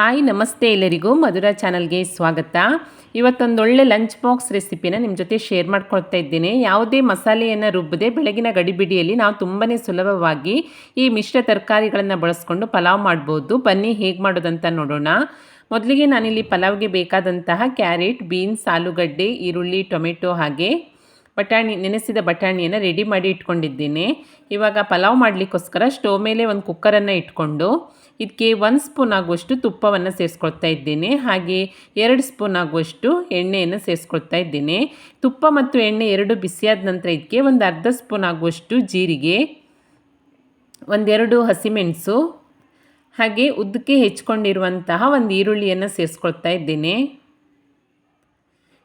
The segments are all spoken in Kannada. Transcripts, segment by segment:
ಹಾಯ್ ನಮಸ್ತೆ ಎಲ್ಲರಿಗೂ. ಮಧುರ ಚಾನಲ್ಗೆ ಸ್ವಾಗತ. ಇವತ್ತೊಂದೊಳ್ಳೆ ಲಂಚ್ ಬಾಕ್ಸ್ ರೆಸಿಪಿನ ನಿಮ್ಮ ಜೊತೆ ಶೇರ್ ಮಾಡ್ಕೊಳ್ತಾ ಇದ್ದೇನೆ. ಯಾವುದೇ ಮಸಾಲೆಯನ್ನು ರುಬ್ಬದೆ ಬೆಳಗಿನ ಗಡಿಬಿಡಿಯಲ್ಲಿ ನಾವು ತುಂಬಾ ಸುಲಭವಾಗಿ ಈ ಮಿಶ್ರ ತರಕಾರಿಗಳನ್ನು ಬಳಸ್ಕೊಂಡು ಪಲಾವ್ ಮಾಡ್ಬೋದು. ಬನ್ನಿ ಹೇಗೆ ಮಾಡೋದಂತ ನೋಡೋಣ. ಮೊದಲಿಗೆ ನಾನಿಲ್ಲಿ ಪಲಾವ್ಗೆ ಬೇಕಾದಂತಹ ಕ್ಯಾರೆಟ್, ಬೀನ್ಸ್, ಆಲೂಗಡ್ಡೆ, ಈರುಳ್ಳಿ, ಟೊಮೆಟೊ ಹಾಗೆ ಬಟಾಣಿ, ನೆನೆಸಿದ ಬಟಾಣಿಯನ್ನು ರೆಡಿ ಮಾಡಿ ಇಟ್ಕೊಂಡಿದ್ದೇನೆ. ಇವಾಗ ಪಲಾವ್ ಮಾಡಲಿಕ್ಕೋಸ್ಕರ ಸ್ಟೋವ್ ಮೇಲೆ ಒಂದು ಕುಕ್ಕರನ್ನು ಇಟ್ಕೊಂಡು ಇದಕ್ಕೆ ಒಂದು ಸ್ಪೂನ್ ಆಗುವಷ್ಟು ತುಪ್ಪವನ್ನು ಸೇರಿಸ್ಕೊಳ್ತಾ ಇದ್ದೇನೆ. ಹಾಗೆ ಎರಡು ಸ್ಪೂನ್ ಆಗುವಷ್ಟು ಎಣ್ಣೆಯನ್ನು ಸೇರಿಸ್ಕೊಳ್ತಾ ಇದ್ದೇನೆ. ತುಪ್ಪ ಮತ್ತು ಎಣ್ಣೆ ಎರಡು ಬಿಸಿಯಾದ ನಂತರ ಇದಕ್ಕೆ ಒಂದು ಅರ್ಧ ಸ್ಪೂನ್ ಆಗುವಷ್ಟು ಜೀರಿಗೆ, ಒಂದೆರಡು ಹಸಿಮೆಣಸು, ಹಾಗೆ ಉದ್ದಕ್ಕೆ ಹೆಚ್ಕೊಂಡಿರುವಂತಹ ಒಂದು ಈರುಳ್ಳಿಯನ್ನು ಸೇರಿಸ್ಕೊಳ್ತಾ ಇದ್ದೇನೆ.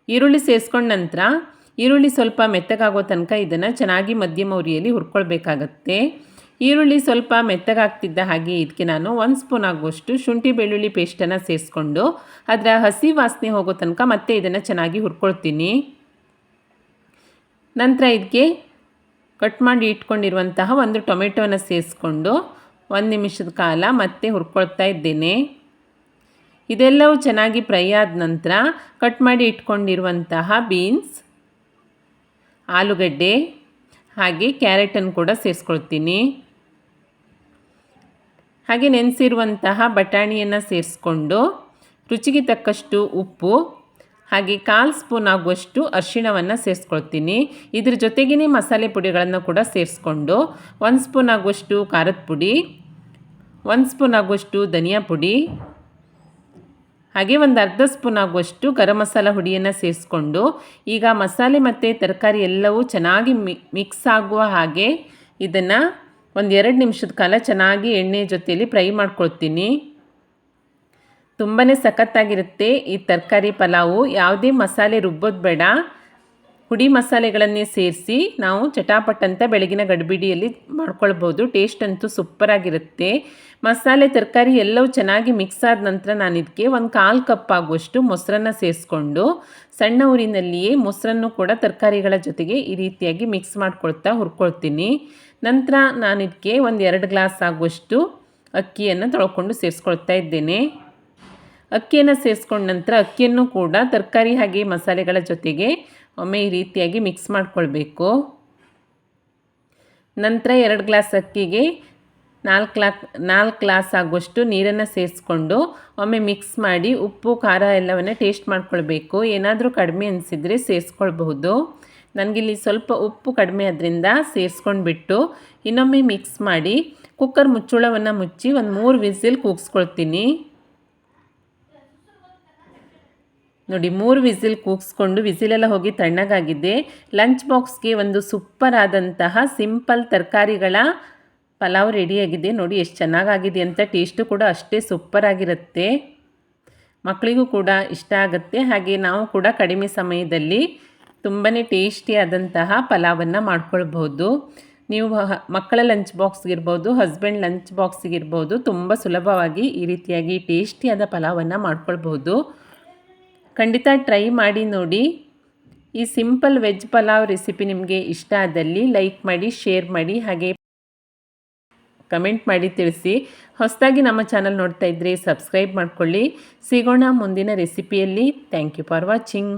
ಈರುಳ್ಳಿ ಸೇರಿಸ್ಕೊಂಡ ನಂತರ ಈರುಳ್ಳಿ ಸ್ವಲ್ಪ ಮೆತ್ತಗಾಗೋ ತನಕ ಇದನ್ನು ಚೆನ್ನಾಗಿ ಮಧ್ಯಮ ಉರಿಯಲ್ಲಿ ಹುರ್ಕೊಳ್ಬೇಕಾಗತ್ತೆ. ಈರುಳ್ಳಿ ಸ್ವಲ್ಪ ಮೆತ್ತಗಾಗ್ತಿದ್ದ ಹಾಗೆ ಇದಕ್ಕೆ ನಾನು ಒಂದು ಸ್ಪೂನ್ ಆಗುವಷ್ಟು ಶುಂಠಿ ಬೆಳ್ಳುಳ್ಳಿ ಪೇಸ್ಟನ್ನು ಸೇರಿಸ್ಕೊಂಡು ಅದರ ಹಸಿ ವಾಸನೆ ಹೋಗೋ ತನಕ ಮತ್ತೆ ಇದನ್ನು ಚೆನ್ನಾಗಿ ಹುರ್ಕೊಳ್ತೀನಿ. ನಂತರ ಇದಕ್ಕೆ ಕಟ್ ಮಾಡಿ ಇಟ್ಕೊಂಡಿರುವಂತಹ ಒಂದು ಟೊಮೆಟೊನ ಸೇರಿಸ್ಕೊಂಡು ಒಂದು ನಿಮಿಷದ ಕಾಲ ಮತ್ತೆ ಹುರ್ಕೊಳ್ತಾ ಇದ್ದೇನೆ. ಇದೆಲ್ಲವೂ ಚೆನ್ನಾಗಿ ಫ್ರೈ ಆದ ನಂತರ ಕಟ್ ಮಾಡಿ ಇಟ್ಕೊಂಡಿರುವಂತಹ ಬೀನ್ಸ್, ಆಲೂಗಡ್ಡೆ ಹಾಗೆ ಕ್ಯಾರೆಟನ್ನು ಕೂಡ ಸೇರಿಸ್ಕೊಳ್ತೀನಿ. ಹಾಗೆ ನೆನೆಸಿರುವಂತಹ ಬಟಾಣಿಯನ್ನು ಸೇರಿಸ್ಕೊಂಡು ರುಚಿಗೆ ತಕ್ಕಷ್ಟು ಉಪ್ಪು, ಹಾಗೆ ಕಾಲು ಸ್ಪೂನ್ ಆಗುವಷ್ಟು ಅರಿಶಿಣವನ್ನು ಸೇರಿಸ್ಕೊಳ್ತೀನಿ. ಇದ್ರ ಜೊತೆಗೇ ಮಸಾಲೆ ಪುಡಿಗಳನ್ನು ಕೂಡ ಸೇರಿಸ್ಕೊಂಡು ಒಂದು ಸ್ಪೂನ್ ಆಗುವಷ್ಟು ಖಾರದ ಪುಡಿ, ಒಂದು ಸ್ಪೂನ್ ಆಗುವಷ್ಟು ಧನಿಯಾ ಪುಡಿ ಹಾಗೆ ಒಂದು ಅರ್ಧ ಸ್ಪೂನ್ ಆಗುವಷ್ಟು ಗರಂ ಮಸಾಲ ಹುಡಿಯನ್ನು ಸೇರಿಸ್ಕೊಂಡು ಈಗ ಮಸಾಲೆ ಮತ್ತು ತರಕಾರಿ ಎಲ್ಲವೂ ಚೆನ್ನಾಗಿ ಮಿಕ್ಸ್ ಆಗುವ ಹಾಗೆ ಇದನ್ನು ಒಂದು ಎರಡು ನಿಮಿಷದ ಕಾಲ ಚೆನ್ನಾಗಿ ಎಣ್ಣೆ ಜೊತೆಯಲ್ಲಿ ಫ್ರೈ ಮಾಡ್ಕೊಳ್ತೀನಿ. ತುಂಬಾ ಸಖತ್ತಾಗಿರುತ್ತೆ ಈ ತರಕಾರಿ ಪಲಾವು. ಯಾವುದೇ ಮಸಾಲೆ ರುಬ್ಬೋದು ಬೇಡ. ಹುಡಿ ಮಸಾಲೆಗಳನ್ನೇ ಸೇರಿಸಿ ನಾವು ಚಟಾಪಟ್ ಅಂತ ಬೆಳಗಿನ ಗಡಿಬಿಡಿಯಲ್ಲಿ ಮಾಡ್ಕೊಳ್ಬೋದು. ಟೇಸ್ಟ್ ಅಂತೂ ಸೂಪರಾಗಿರುತ್ತೆ ಮಸಾಲೆ, ತರಕಾರಿ ಎಲ್ಲವೂ ಚೆನ್ನಾಗಿ ಮಿಕ್ಸ್ ಆದ ನಂತರ ನಾನು ಇದಕ್ಕೆ ಒಂದು ಕಾಲು ಕಪ್ ಆಗುವಷ್ಟು ಮೊಸರನ್ನು ಸೇರಿಸ್ಕೊಂಡು ಸಣ್ಣ ಊರಿನಲ್ಲಿಯೇ ಮೊಸರನ್ನು ಕೂಡ ತರಕಾರಿಗಳ ಜೊತೆಗೆ ಈ ರೀತಿಯಾಗಿ ಮಿಕ್ಸ್ ಮಾಡ್ಕೊಳ್ತಾ ಹುರ್ಕೊಳ್ತೀನಿ. ನಂತರ ನಾನು ಇದಕ್ಕೆ ಒಂದು ಎರಡು ಗ್ಲಾಸ್ ಆಗುವಷ್ಟು ಅಕ್ಕಿಯನ್ನು ತೊಳ್ಕೊಂಡು ಸೇರಿಸ್ಕೊಳ್ತಾ ಇದ್ದೇನೆ. ಅಕ್ಕಿಯನ್ನು ಸೇರಿಸ್ಕೊಂಡ ನಂತರ ಅಕ್ಕಿಯನ್ನು ಕೂಡ ತರಕಾರಿ ಹಾಗೆ ಮಸಾಲೆಗಳ ಜೊತೆಗೆ ಒಮ್ಮೆ ಈ ರೀತಿಯಾಗಿ ಮಿಕ್ಸ್ ಮಾಡಿಕೊಳ್ಬೇಕು. ನಂತರ ಎರಡು ಗ್ಲಾಸ್ ಅಕ್ಕಿಗೆ ನಾಲ್ಕು ಲಾಕ್ ನಾಲ್ಕು ಗ್ಲಾಸ್ ಆಗುವಷ್ಟು ನೀರನ್ನು ಸೇರಿಸ್ಕೊಂಡು ಒಮ್ಮೆ ಮಿಕ್ಸ್ ಮಾಡಿ ಉಪ್ಪು, ಖಾರ ಎಲ್ಲವನ್ನು ಟೇಸ್ಟ್ ಮಾಡ್ಕೊಳ್ಬೇಕು. ಏನಾದರೂ ಕಡಿಮೆ ಅನಿಸಿದರೆ ಸೇರಿಸ್ಕೊಳ್ಬಹುದು. ನನಗಿಲ್ಲಿ ಸ್ವಲ್ಪ ಉಪ್ಪು ಕಡಿಮೆ ಅದರಿಂದ ಸೇರಿಸ್ಕೊಂಡ್ಬಿಟ್ಟು ಇನ್ನೊಮ್ಮೆ ಮಿಕ್ಸ್ ಮಾಡಿ ಕುಕ್ಕರ್ ಮುಚ್ಚುಳವನ್ನು ಮುಚ್ಚಿ ಒಂದು ಮೂರು ವಿಸಿಲ್ ಕೂಗಿಸ್ಕೊಳ್ತೀನಿ. ನೋಡಿ, ಮೂರು ವಿಸಿಲ್ ಕೂಗಿಸ್ಕೊಂಡು ವಿಸಿಲೆಲ್ಲ ಹೋಗಿ ತಣ್ಣಗಾಗಿದೆ ಲಂಚ್ ಬಾಕ್ಸ್ಗೆ ಒಂದು ಸೂಪರ್ ಆದಂತಹ ಸಿಂಪಲ್ ತರಕಾರಿಗಳ ಪಲಾವ್ ರೆಡಿಯಾಗಿದೆ. ನೋಡಿ, ಎಷ್ಟು ಚೆನ್ನಾಗಾಗಿದೆ ಅಂತ ಟೇಸ್ಟು ಕೂಡ ಅಷ್ಟೇ ಸೂಪರ್ ಆಗಿರುತ್ತೆ ಮಕ್ಕಳಿಗೂ ಕೂಡ ಇಷ್ಟ ಆಗುತ್ತೆ. ಹಾಗೆ ನಾವು ಕೂಡ ಕಡಿಮೆ ಸಮಯದಲ್ಲಿ ತುಂಬಾ ಟೇಸ್ಟಿಯಾದಂತಹ ಪಲಾವನ್ನು ಮಾಡ್ಕೊಳ್ಬೋದು ನೀವು ಮಕ್ಕಳ ಲಂಚ್ ಬಾಕ್ಸ್ಗಿರ್ಬೋದು, ಹಸ್ಬೆಂಡ್ ಲಂಚ್ ಬಾಕ್ಸ್ಗಿರ್ಬೋದು, ತುಂಬ ಸುಲಭವಾಗಿ ಈ ರೀತಿಯಾಗಿ ಟೇಸ್ಟಿಯಾದ ಪಲಾವನ್ನು ಮಾಡ್ಕೊಳ್ಬೋದು ಖಂಡಿತ ಟ್ರೈ ಮಾಡಿ ನೋಡಿ. ಈ ಸಿಂಪಲ್ ವೆಜ್ ಪಲಾವ್ ರೆಸಿಪಿ ನಿಮಗೆ ಇಷ್ಟ ಆದಲ್ಲಿ ಲೈಕ್ ಮಾಡಿ, ಶೇರ್ ಮಾಡಿ, ಹಾಗೆ ಕಮೆಂಟ್ ಮಾಡಿ ತಿಳಿಸಿ. ಹೊಸದಾಗಿ ನಮ್ಮ ಚಾನಲ್ ನೋಡ್ತಾ ಇದ್ದರೆ ಸಬ್ಸ್ಕ್ರೈಬ್ ಮಾಡ್ಕೊಳ್ಳಿ. ಸಿಗೋಣ ಮುಂದಿನ ರೆಸಿಪಿಯಲ್ಲಿ. Thank you for watching.